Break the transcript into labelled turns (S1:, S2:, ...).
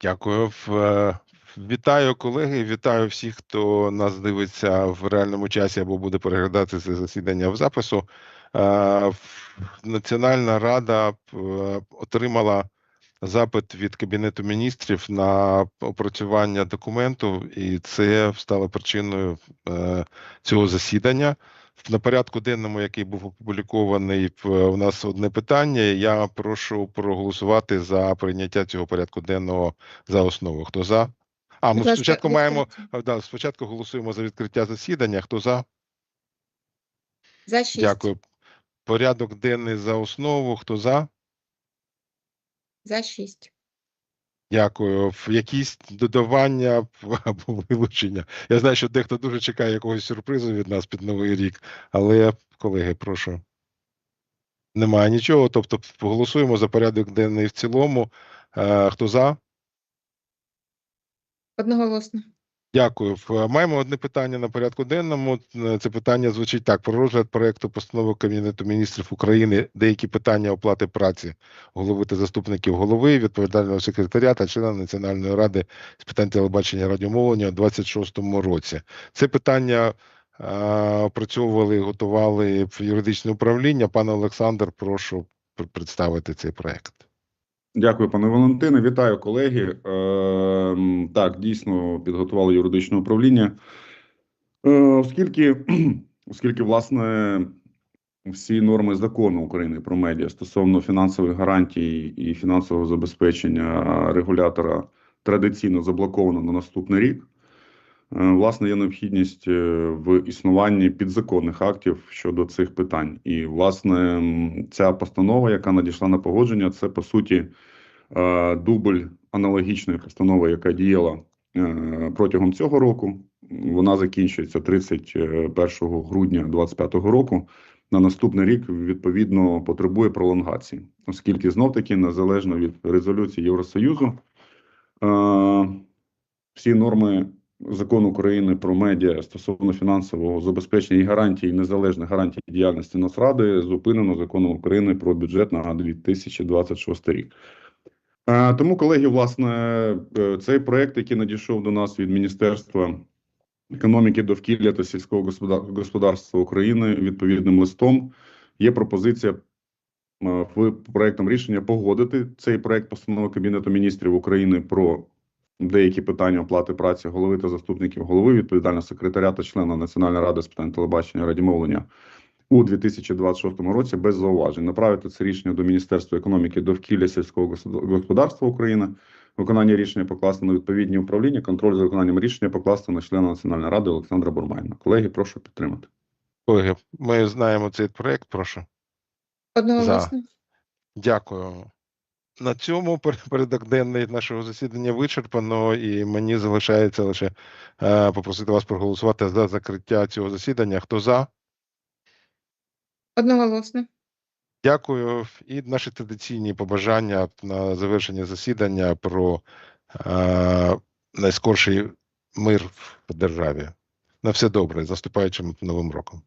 S1: Дякую. Вітаю колеги, вітаю всіх, хто нас дивиться в реальному часі або буде переглядати це засідання в запису. Е, Національна рада е, отримала запит від Кабінету міністрів на опрацювання документу, і це стало причиною е, цього засідання. На порядку денному, який був опублікований, у нас одне питання. Я прошу проголосувати за прийняття цього порядку денного за основу. Хто за? А, ми спочатку маємо да, спочатку голосуємо за відкриття засідання. Хто за?
S2: За шість.
S1: Дякую. Порядок денний за основу. Хто за?
S2: За шість.
S1: Дякую. Якісь додавання або вилучення. Я знаю, що дехто дуже чекає якогось сюрпризу від нас під новий рік, але, колеги, прошу. Немає нічого. Тобто, голосуємо за порядок денний в цілому. Е, Хто за?
S2: Одноголосно.
S1: Дякую. Маємо одне питання на порядку денному. Е, Це питання звучить так: про розгляд проекту постанови Кабінету міністрів України деякі питання оплати праці голови та заступників голови, відповідального секретаря та члена Національної ради з питань телебачення і радіомовлення у 26-му році. Це питання е, опрацьовували, готували в юридичне управління. Пане Олександр, прошу представити цей проект.
S3: Дякую, пане Валентине. Вітаю, колеги. Ем, так, дійсно підготували юридичне управління. Е, оскільки, оскільки, власне, всі норми закону України про медіа стосовно фінансових гарантій і фінансового забезпечення регулятора традиційно заблоковано на наступний рік. Е, Власне, є необхідність е, в існуванні підзаконних актів щодо цих питань. І, власне, ця постанова, яка надійшла на погодження, це по суті дубль аналогічної постанови, яка діяла е, протягом цього року. Вона закінчується 31 грудня 2025 року. На наступний рік відповідно потребує пролонгації, оскільки знов таки незалежно від резолюції Євросоюзу. е, Всі норми закону України про медіа стосовно фінансового забезпечення і гарантій незалежних гарантій діяльності Нацради зупинено законом України про бюджет на 2026 рік. Е, Тому, колеги, власне, е, цей проект, який надійшов до нас від Міністерства економіки, довкілля та сільського господарства України відповідним листом, є пропозиція е, проектом рішення погодити цей проект постанови Кабінету міністрів України про деякі питання оплати праці голови та заступників голови, відповідального секретаря та члена Національної ради з питань телебачення радіомовлення у 2026 році без зауважень. Направити це рішення до Міністерства економіки, довкілля сільського господ- господарства України. Виконання рішення покласти на відповідні управління, контроль за виконанням рішення покласти на члена Національної ради Олександра Бурмайна. Колеги, прошу підтримати.
S1: Колеги, ми знаємо цей проект. Прошу.
S2: Одноголосно.
S1: Дякую. На цьому порядок денний нашого засідання вичерпано, і мені залишається лише е, попросити вас проголосувати за закриття цього засідання. Хто за?
S2: Одноголосно.
S1: Дякую. І наші традиційні побажання на завершення засідання про е, найскорший мир в державі. На все добре, з наступаючим новим роком.